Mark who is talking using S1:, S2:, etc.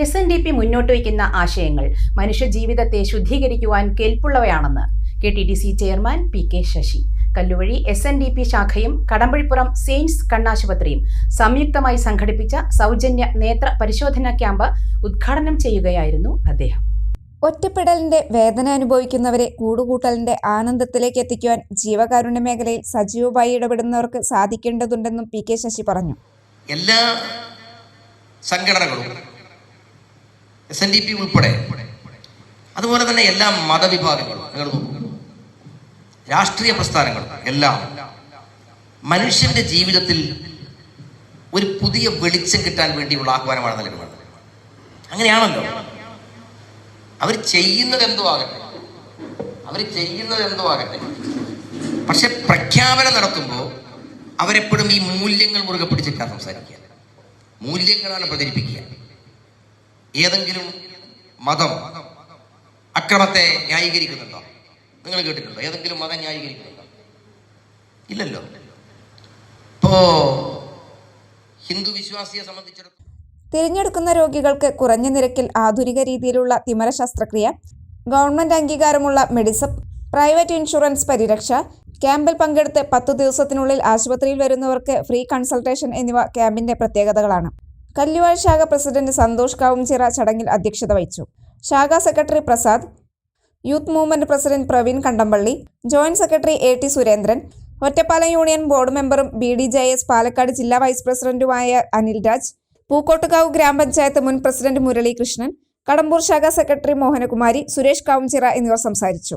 S1: S N D P മുന്നോട്ട് വയ്ക്കുന്ന ആശയങ്ങൾ. മനുഷ്യജീവിതത്തെ ശുദ്ധീകരിക്കുവാൻ കേൾപ്പുള്ളവയാണെന്ന് K T D C chairman P K Sasi. Kalluvazhi S N D P ശാഖയും Kadampazhipuram സെയിൻസ് കണ്ണാശുപത്രിയും സംയുക്തമായി സംഘടിപ്പിച്ച സൗജന്യ നേത്ര പരിശോധനാ ക്യാമ്പ് ഉദ്ഘാടനം ചെയ്യുകയായിരുന്നു അദ്ദേഹം.
S2: ഒറ്റപ്പെടലിന്റെ വേദന അനുഭവിക്കുന്നവരെ കൂടുകൂട്ടലിന്റെ ആനന്ദത്തിലേക്ക് എത്തിക്കുവാൻ ജീവകാരുണ്യ മേഖലയിൽ സജീവമായി ഇടപെടുന്നവർക്ക് സാധിക്കേണ്ടതുണ്ടെന്നും പി കെ ശശി പറഞ്ഞു.
S3: എല്ലാ സംഘടനകളും എസ് എൻ ഡി പി ഉൾപ്പെടെ. അതുപോലെ തന്നെ എല്ലാ മതവിഭാഗങ്ങളും നിങ്ങൾ നോക്കൂ. രാഷ്ട്രീയ പ്രസ്ഥാനങ്ങളും എല്ലാം മനുഷ്യന്റെ ജീവിതത്തിൽ ഒരു പുതിയ വെളിച്ചം കിട്ടാൻ വേണ്ടിയുള്ള ആഹ്വാനമാണ് നൽകുന്നത്. അങ്ങനെയാണല്ലോ. അവർ ചെയ്യുന്നത് എന്തോ ആകട്ടെ. അവർ ചെയ്യുന്നത് എന്തോ ആകട്ടെ. പക്ഷെ പ്രഖ്യാപനം നടത്തുമ്പോൾ അവരെപ്പോഴും ഈ മൂല്യങ്ങൾ മുറുകെ പിടിച്ചിട്ടാണ് സംസാരിക്കുക. മൂല്യങ്ങളാണ് പ്രചരിപ്പിക്കുക. ഏതെങ്കിലും മതം അക്രമത്തെ ന്യായീകരിക്കുന്നുണ്ടോ? നിങ്ങൾ കേട്ടിട്ടുണ്ടോ? ഏതെങ്കിലും മതം ന്യായീകരിക്കുന്നുണ്ടോ? ഇല്ലല്ലോ. ഇപ്പോ ഹിന്ദു വിശ്വാസിയെ സംബന്ധിച്ചിടത്തോളം
S2: തിരഞ്ഞെടുക്കുന്ന രോഗികൾക്ക് കുറഞ്ഞ നിരക്കിൽ ആധുനിക രീതിയിലുള്ള തിമര ശസ്ത്രക്രിയ ഗവൺമെന്റ് അംഗീകാരമുള്ള മെഡിസപ്പ് പ്രൈവറ്റ് ഇൻഷുറൻസ് പരിരക്ഷ ക്യാമ്പിൽ പങ്കെടുത്ത് പത്തു ദിവസത്തിനുള്ളിൽ ആശുപത്രിയിൽ വരുന്നവർക്ക് ഫ്രീ കൺസൾട്ടേഷൻ എന്നിവ ക്യാമ്പിന്റെ പ്രത്യേകതകളാണ്. കല്ലുവാഴ് ശാഖ പ്രസിഡന്റ് സന്തോഷ് കാവുംചിറ ചടങ്ങിൽ അധ്യക്ഷത വഹിച്ചു. ശാഖാ secretary Prasad youth movement president Praveen Kandampally joint secretary A T Surendran Ottapalam union board മെമ്പറും B D J S Palakkad ജില്ലാ വൈസ് പ്രസിഡന്റുമായ അനിൽ രാജ് പൂക്കോട്ടുകാവ് ഗ്രാമപഞ്ചായത്ത് മുൻ പ്രസിഡന്റ് മുരളീകൃഷ്ണൻ കടമ്പൂർ ശാഖാ സെക്രട്ടറി മോഹനകുമാരി സുരേഷ് കാവുംചിറ എന്നിവർ സംസാരിച്ചു.